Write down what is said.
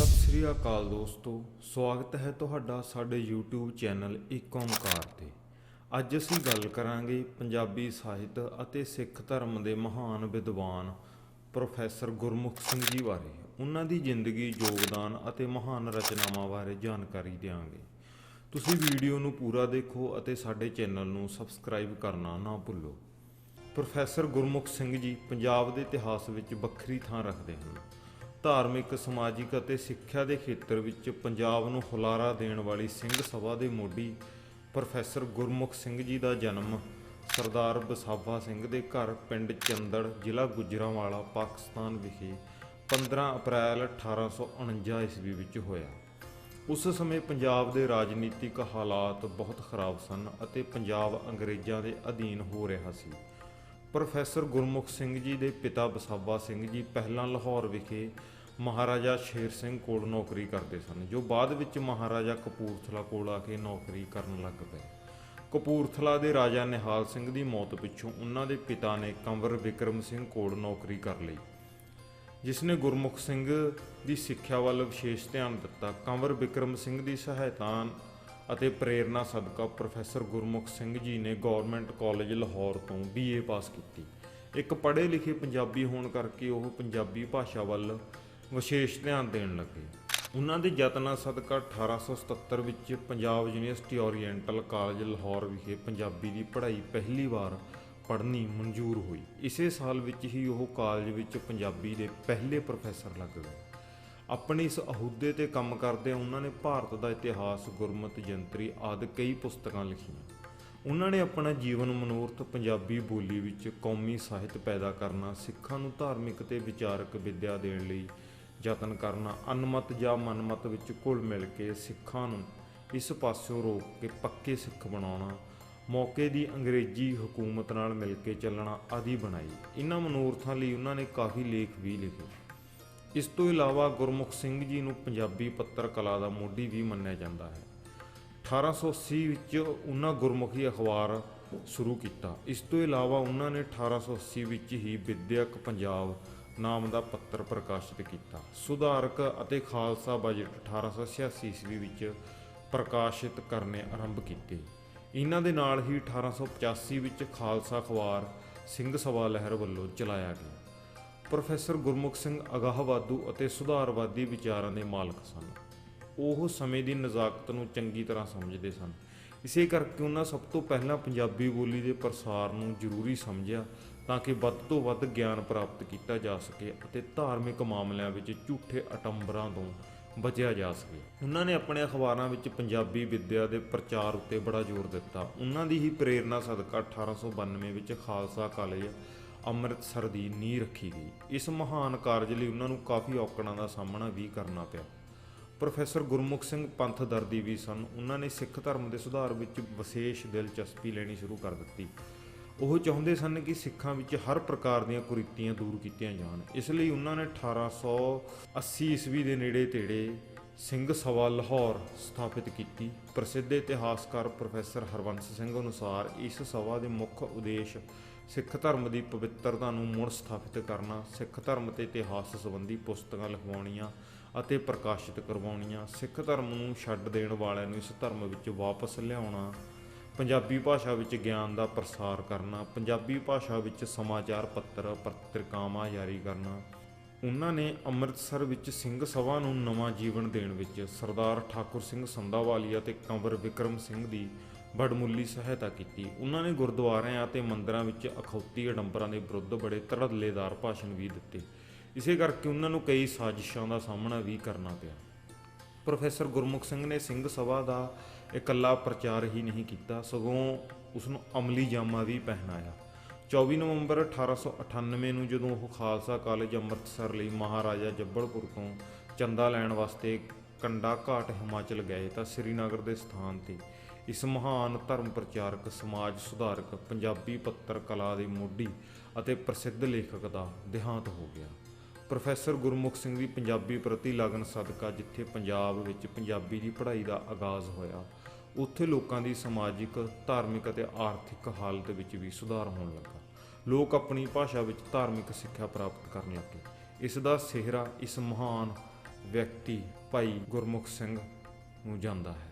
ਸਤਿ ਸ੍ਰੀ ਅਕਾਲ ਦੋਸਤੋ, ਸਵਾਗਤ ਹੈ ਤੁਹਾਡਾ ਸਾਡੇ YouTube ਚੈਨਲ ਇੱਕ ਓਂਕਾਰ ਤੇ। ਅੱਜ ਅਸੀਂ ਗੱਲ ਕਰਾਂਗੇ ਪੰਜਾਬੀ ਸਾਹਿਤ ਅਤੇ ਸਿੱਖ ਧਰਮ ਦੇ ਮਹਾਨ ਵਿਦਵਾਨ ਪ੍ਰੋਫੈਸਰ ਗੁਰਮੁਖ ਸਿੰਘ ਜੀ ਬਾਰੇ। ਉਹਨਾਂ ਦੀ ਜ਼ਿੰਦਗੀ, ਯੋਗਦਾਨ ਅਤੇ ਮਹਾਨ ਰਚਨਾਵਾਂ ਬਾਰੇ ਜਾਣਕਾਰੀ ਦਿਆਂਗੇ। ਤੁਸੀਂ ਵੀਡੀਓ ਨੂੰ ਪੂਰਾ ਦੇਖੋ ਅਤੇ ਸਾਡੇ ਚੈਨਲ ਨੂੰ ਸਬਸਕ੍ਰਾਈਬ ਕਰਨਾ ਨਾ ਭੁੱਲੋ। ਪ੍ਰੋਫੈਸਰ ਗੁਰਮੁਖ ਸਿੰਘ ਜੀ ਪੰਜਾਬ ਦੇ ਇਤਿਹਾਸ ਵਿੱਚ ਵੱਖਰੀ ਥਾਂ ਰੱਖਦੇ ਹਨ। ਧਾਰਮਿਕ, ਸਮਾਜਿਕ ਅਤੇ ਸਿੱਖਿਆ ਦੇ ਖੇਤਰ ਵਿੱਚ ਪੰਜਾਬ ਨੂੰ ਹੁਲਾਰਾ ਦੇਣ ਵਾਲੀ ਸਿੰਘ ਸਭਾ ਦੇ ਮੋਢੀ ਪ੍ਰੋਫੈਸਰ ਗੁਰਮੁਖ ਸਿੰਘ ਜੀ ਦਾ ਜਨਮ ਸਰਦਾਰ ਬਸਾਵਾ ਸਿੰਘ ਦੇ ਘਰ ਪਿੰਡ ਚੰਦੜ, ਜ਼ਿਲ੍ਹਾ ਗੁਜਰਾਂਵਾਲਾ, ਪਾਕਿਸਤਾਨ ਵਿਖੇ 15 ਅਪ੍ਰੈਲ 1849 ਈਸਵੀ ਵਿੱਚ ਹੋਇਆ। ਉਸ ਸਮੇਂ ਪੰਜਾਬ ਦੇ ਰਾਜਨੀਤਿਕ ਹਾਲਾਤ ਬਹੁਤ ਖਰਾਬ ਸਨ ਅਤੇ ਪੰਜਾਬ ਅੰਗਰੇਜ਼ਾਂ ਦੇ ਅਧੀਨ ਹੋ ਰਿਹਾ ਸੀ। ਪ੍ਰੋਫੈਸਰ ਗੁਰਮੁਖ ਸਿੰਘ ਜੀ ਦੇ ਪਿਤਾ ਬਸਾਬਾ ਸਿੰਘ ਜੀ ਪਹਿਲਾਂ ਲਾਹੌਰ ਵਿਖੇ ਮਹਾਰਾਜਾ ਸ਼ੇਰ ਸਿੰਘ ਕੋਲ ਨੌਕਰੀ ਕਰਦੇ ਸਨ, ਜੋ ਬਾਅਦ ਵਿੱਚ ਮਹਾਰਾਜਾ ਕਪੂਰਥਲਾ ਕੋਲ ਆ ਕੇ ਨੌਕਰੀ ਕਰਨ ਲੱਗ ਪਏ। ਕਪੂਰਥਲਾ ਦੇ ਰਾਜਾ ਨਿਹਾਲ ਸਿੰਘ ਦੀ ਮੌਤ ਪਿੱਛੋਂ ਉਹਨਾਂ ਦੇ ਪਿਤਾ ਨੇ ਕੰਵਰ ਵਿਕਰਮ ਸਿੰਘ ਕੋਲ ਨੌਕਰੀ ਕਰ ਲਈ, ਜਿਸ ਨੇ ਗੁਰਮੁਖ ਸਿੰਘ ਦੀ ਸਿੱਖਿਆ ਵੱਲ ਵਿਸ਼ੇਸ਼ ਧਿਆਨ ਦਿੱਤਾ। ਕੰਵਰ ਵਿਕਰਮ ਸਿੰਘ ਦੀ ਸਹਾਇਤਾ ਅਤੇ ਪ੍ਰੇਰਣਾ ਸਦਕਾ ਪ੍ਰੋਫੈਸਰ ਗੁਰਮੁਖ ਸਿੰਘ ਜੀ ਨੇ ਗਵਰਨਮੈਂਟ ਕਾਲਜ ਲਾਹੌਰ ਤੋਂ ਬੀਏ ਪਾਸ ਕੀਤੀ। ਇੱਕ ਪੜ੍ਹੇ ਲਿਖੇ ਪੰਜਾਬੀ ਹੋਣ ਕਰਕੇ ਉਹ ਪੰਜਾਬੀ ਭਾਸ਼ਾ ਵੱਲ ਵਿਸ਼ੇਸ਼ ਧਿਆਨ ਦੇਣ ਲੱਗੇ। ਉਹਨਾਂ ਦੇ ਯਤਨਾਂ ਸਦਕਾ 1877 ਵਿੱਚ Punjab University Oriental College Lahore ਵਿਖੇ ਪੰਜਾਬੀ ਦੀ ਪੜ੍ਹਾਈ ਪਹਿਲੀ ਵਾਰ ਪੜ੍ਹਨੀ ਮਨਜ਼ੂਰ ਹੋਈ। ਇਸੇ ਸਾਲ ਵਿੱਚ ਹੀ ਉਹ ਕਾਲਜ ਵਿੱਚ ਪੰਜਾਬੀ ਦੇ ਪਹਿਲੇ ਪ੍ਰੋਫੈਸਰ ਲੱਗ ਗਏ। ਆਪਣੇ ਇਸ ਅਹੁਦੇ ਤੇ ਕੰਮ ਕਰਦਿਆਂ ਉਹਨਾਂ ਨੇ ਭਾਰਤ ਦਾ ਇਤਿਹਾਸ, ਗੁਰਮਤ ਜੰਤਰੀ ਆਦਿ ਕਈ ਪੁਸਤਕਾਂ ਲਿਖੀਆਂ। ਉਹਨਾਂ ਨੇ ਆਪਣਾ ਜੀਵਨ ਮਨੋਰਥ ਪੰਜਾਬੀ ਬੋਲੀ ਵਿੱਚ ਕੌਮੀ ਸਾਹਿਤ ਪੈਦਾ ਕਰਨਾ, ਸਿੱਖਾਂ ਨੂੰ ਧਾਰਮਿਕ ਤੇ ਵਿਚਾਰਕ ਵਿੱਦਿਆ ਦੇਣ ਲਈ ਯਤਨ ਕਰਨਾ, ਅਨਮਤ ਜਾਂ ਮਨਮਤ ਵਿੱਚ ਘੁਲ ਮਿਲ ਕੇ ਸਿੱਖਾਂ ਨੂੰ ਇਸ ਪਾਸਿਓਂ ਰੋਕ ਕੇ ਪੱਕੇ ਸਿੱਖ ਬਣਾਉਣਾ, ਮੌਕੇ ਦੀ ਅੰਗਰੇਜ਼ੀ ਹਕੂਮਤ ਨਾਲ ਮਿਲ ਕੇ ਚੱਲਣਾ ਆਦਿ ਬਣਾਈ। ਇਹਨਾਂ ਮਨੋਰਥਾਂ ਲਈ ਉਹਨਾਂ ਨੇ ਕਾਫੀ ਲੇਖ ਵੀ ਲਿਖੇ। ਇਸ ਤੋਂ ਇਲਾਵਾ ਗੁਰਮੁਖ ਸਿੰਘ ਜੀ ਨੂੰ ਪੰਜਾਬੀ ਪੱਤਰ ਕਲਾ ਦਾ ਮੋਢੀ ਵੀ ਮੰਨਿਆ ਜਾਂਦਾ ਹੈ। 1880 ਵਿੱਚ ਉਹਨਾਂ ਗੁਰਮੁਖੀ ਅਖਬਾਰ ਸ਼ੁਰੂ ਕੀਤਾ। ਇਸ ਤੋਂ ਇਲਾਵਾ ਉਹਨਾਂ ਨੇ 1880 ਵਿੱਚ ਹੀ ਵਿਦਿਅਕ ਪੰਜਾਬ ਨਾਮ ਦਾ ਪੱਤਰ ਪ੍ਰਕਾਸ਼ਿਤ ਕੀਤਾ। ਸੁਧਾਰਕ ਅਤੇ ਖਾਲਸਾ ਬਜਟ 1886 ਈਸਵੀ ਵਿੱਚ ਪ੍ਰਕਾਸ਼ਿਤ ਕਰਨੇ ਆਰੰਭ ਕੀਤੇ। ਇਹਨਾਂ ਦੇ ਨਾਲ ਹੀ 1885 ਵਿੱਚ ਖਾਲਸਾ ਅਖਬਾਰ ਸਿੰਘ ਸਭਾ ਲਹਿਰ ਵੱਲੋਂ ਚਲਾਇਆ ਗਿਆ। ਪ੍ਰੋਫੈਸਰ ਗੁਰਮੁਖ ਸਿੰਘ ਅਗਾਹਵਾਦੂ ਅਤੇ ਸੁਧਾਰਵਾਦੀ ਵਿਚਾਰਾਂ ਦੇ ਮਾਲਕ ਸਨ। ਉਹ ਸਮੇਂ ਦੀ ਨਜ਼ਾਕਤ ਨੂੰ ਚੰਗੀ ਤਰ੍ਹਾਂ ਸਮਝਦੇ ਸਨ। ਇਸੇ ਕਰਕੇ ਉਹਨਾਂ ਸਭ ਤੋਂ ਪਹਿਲਾਂ ਪੰਜਾਬੀ ਬੋਲੀ ਦੇ ਪ੍ਰਸਾਰ ਨੂੰ ਜ਼ਰੂਰੀ ਸਮਝਿਆ ਤਾਂ ਕਿ ਵੱਧ ਤੋਂ ਵੱਧ ਗਿਆਨ ਪ੍ਰਾਪਤ ਕੀਤਾ ਜਾ ਸਕੇ ਅਤੇ ਧਾਰਮਿਕ ਮਾਮਲਿਆਂ ਵਿੱਚ ਝੂਠੇ ਅਟੰਬਰਾਂ ਤੋਂ ਬਚਿਆ ਜਾ ਸਕੇ। ਉਹਨਾਂ ਨੇ ਆਪਣੇ ਅਖਬਾਰਾਂ ਵਿੱਚ ਪੰਜਾਬੀ ਵਿੱਦਿਆ ਦੇ ਪ੍ਰਚਾਰ ਉੱਤੇ ਬੜਾ ਜ਼ੋਰ ਦਿੱਤਾ। ਉਹਨਾਂ ਦੀ ਹੀ ਪ੍ਰੇਰਣਾ ਸਦਕਾ 1892 ਵਿੱਚ ਖਾਲਸਾ ਕਾਲਜ ਅੰਮ੍ਰਿਤਸਰ ਦੀ ਨੀਂਹ ਰੱਖੀ ਗਈ। ਇਸ ਮਹਾਨ ਕਾਰਜ ਲਈ ਉਹਨਾਂ ਨੂੰ ਕਾਫੀ ਔਕੜਾਂ ਦਾ ਸਾਹਮਣਾ ਵੀ ਕਰਨਾ ਪਿਆ। ਪ੍ਰੋਫੈਸਰ ਗੁਰਮੁਖ ਸਿੰਘ ਪੰਥ ਦਰਦੀ ਵੀ ਸਨ। ਉਹਨਾਂ ਨੇ ਸਿੱਖ ਧਰਮ ਦੇ ਸੁਧਾਰ ਵਿੱਚ ਵਿਸ਼ੇਸ਼ ਦਿਲਚਸਪੀ ਲੈਣੀ ਸ਼ੁਰੂ ਕਰ ਦਿੱਤੀ। ਉਹ ਚਾਹੁੰਦੇ ਸਨ ਕਿ ਸਿੱਖਾਂ ਵਿੱਚ ਹਰ ਪ੍ਰਕਾਰ ਦੀਆਂ ਕੁਰੀਤੀਆਂ ਦੂਰ ਕੀਤੀਆਂ ਜਾਣ। ਇਸ ਲਈ ਉਹਨਾਂ ਨੇ 1880 ਈਸਵੀ ਦੇ ਨੇੜੇ ਤੇੜੇ ਸਿੰਘ ਸਭਾ ਲਾਹੌਰ ਸਥਾਪਿਤ ਕੀਤੀ। ਪ੍ਰਸਿੱਧ ਇਤਿਹਾਸਕਾਰ ਪ੍ਰੋਫੈਸਰ ਹਰਵੰਸ ਸਿੰਘ ਅਨੁਸਾਰ ਇਸ ਸਭਾ ਦੇ ਮੁੱਖ ਉਦੇਸ਼ ਸਿੱਖ ਧਰਮ ਦੀ ਪਵਿੱਤਰਤਾ ਨੂੰ ਮੁੜ ਸਥਾਪਿਤ ਕਰਨਾ, ਸਿੱਖ ਧਰਮ ਤੇ ਇਤਿਹਾਸ ਸੰਬੰਧੀ ਪੁਸਤਕਾਂ ਲਿਖਵਾਉਣੀਆਂ ਅਤੇ ਪ੍ਰਕਾਸ਼ਿਤ ਕਰਵਾਉਣੀਆਂ, ਸਿੱਖ ਧਰਮ ਨੂੰ ਛੱਡ ਦੇਣ ਵਾਲਿਆਂ ਨੂੰ ਇਸ ਧਰਮ ਵਿੱਚ ਵਾਪਸ ਲਿਆਉਣਾ, ਪੰਜਾਬੀ ਭਾਸ਼ਾ ਵਿੱਚ ਗਿਆਨ ਦਾ ਪ੍ਰਸਾਰ ਕਰਨਾ, ਪੰਜਾਬੀ ਭਾਸ਼ਾ ਵਿੱਚ ਸਮਾਚਾਰ ਪੱਤਰ, ਪੱਤਰਿਕਾਵਾਂ ਜਾਰੀ ਕਰਨਾ। ਉਹਨਾਂ ਨੇ ਅੰਮ੍ਰਿਤਸਰ ਵਿੱਚ ਸਿੰਘ ਸਭਾ ਨੂੰ ਨਵਾਂ ਜੀਵਨ ਦੇਣ ਵਿੱਚ ਸਰਦਾਰ ਠਾਕੁਰ ਸਿੰਘ ਸੰਧਾਵਾਲੀਆ ਤੇ ਕੰਵਰ ਵਿਕਰਮ ਸਿੰਘ ਦੀ ਬੜਮੁੱਲੀ ਸਹਾਇਤਾ ਕੀਤੀ। ਉਹਨਾਂ ਨੇ ਗੁਰਦੁਆਰਿਆਂ ਅਤੇ ਮੰਦਰਾਂ ਵਿੱਚ ਅਖੌਤੀ ਅਡੰਬਰਾਂ ਦੇ ਵਿਰੁੱਧ ਬੜੇ ਧੜੱਲੇਦਾਰ ਭਾਸ਼ਣ ਵੀ ਦਿੱਤੇ। ਇਸੇ ਕਰਕੇ ਉਹਨਾਂ ਨੂੰ ਕਈ ਸਾਜ਼ਿਸ਼ਾਂ ਦਾ ਸਾਹਮਣਾ ਵੀ ਕਰਨਾ ਪਿਆ। ਪ੍ਰੋਫੈਸਰ ਗੁਰਮੁਖ ਸਿੰਘ ਨੇ ਸਿੰਘ ਸਭਾ ਦਾ ਇਕੱਲਾ ਪ੍ਰਚਾਰ ਹੀ ਨਹੀਂ ਕੀਤਾ, ਸਗੋਂ ਉਸ ਨੂੰ ਅਮਲੀ ਜਾਮਾ ਵੀ ਪਹਿਨਾਇਆ। 24 ਨਵੰਬਰ 1898 ਨੂੰ ਜਦੋਂ ਉਹ ਖਾਲਸਾ ਕਾਲਜ ਅੰਮ੍ਰਿਤਸਰ ਲਈ ਮਹਾਰਾਜਾ ਜੱਬਲਪੁਰ ਤੋਂ ਚੰਦਾ ਲੈਣ ਵਾਸਤੇ ਕੰਡਾ ਘਾਟ ਹਿਮਾਚਲ ਗਏ ਤਾਂ ਸ੍ਰੀਨਗਰ ਦੇ ਸਥਾਨ ਤੇ ਇਸ ਮਹਾਨ ਧਰਮ ਪ੍ਰਚਾਰਕ, ਸਮਾਜ ਸੁਧਾਰਕ, ਪੰਜਾਬੀ ਪੱਤਰ ਕਲਾ ਦੇ ਮੋਢੀ ਅਤੇ ਪ੍ਰਸਿੱਧ ਲੇਖਕ ਦਾ ਦੇਹਾਂਤ ਹੋ ਗਿਆ। ਪ੍ਰੋਫੈਸਰ ਗੁਰਮੁਖ ਸਿੰਘ ਦੀ ਪੰਜਾਬੀ ਪ੍ਰਤੀ ਲਗਨ ਸਦਕਾ ਜਿੱਥੇ ਪੰਜਾਬ ਵਿੱਚ ਪੰਜਾਬੀ ਦੀ ਪੜ੍ਹਾਈ ਦਾ ਆਗਾਜ਼ ਹੋਇਆ, ਉੱਥੇ ਲੋਕਾਂ ਦੀ ਸਮਾਜਿਕ, ਧਾਰਮਿਕ ਅਤੇ ਆਰਥਿਕ ਹਾਲਤ ਵਿੱਚ ਵੀ ਸੁਧਾਰ ਹੋਣ ਲੱਗਾ। ਲੋਕ ਆਪਣੀ ਭਾਸ਼ਾ ਵਿੱਚ ਧਾਰਮਿਕ ਸਿੱਖਿਆ ਪ੍ਰਾਪਤ ਕਰਨ ਲੱਗੇ। ਇਸ ਦਾ ਸਿਹਰਾ ਇਸ ਮਹਾਨ ਵਿਅਕਤੀ ਭਾਈ ਗੁਰਮੁਖ ਸਿੰਘ ਨੂੰ ਜਾਂਦਾ ਹੈ।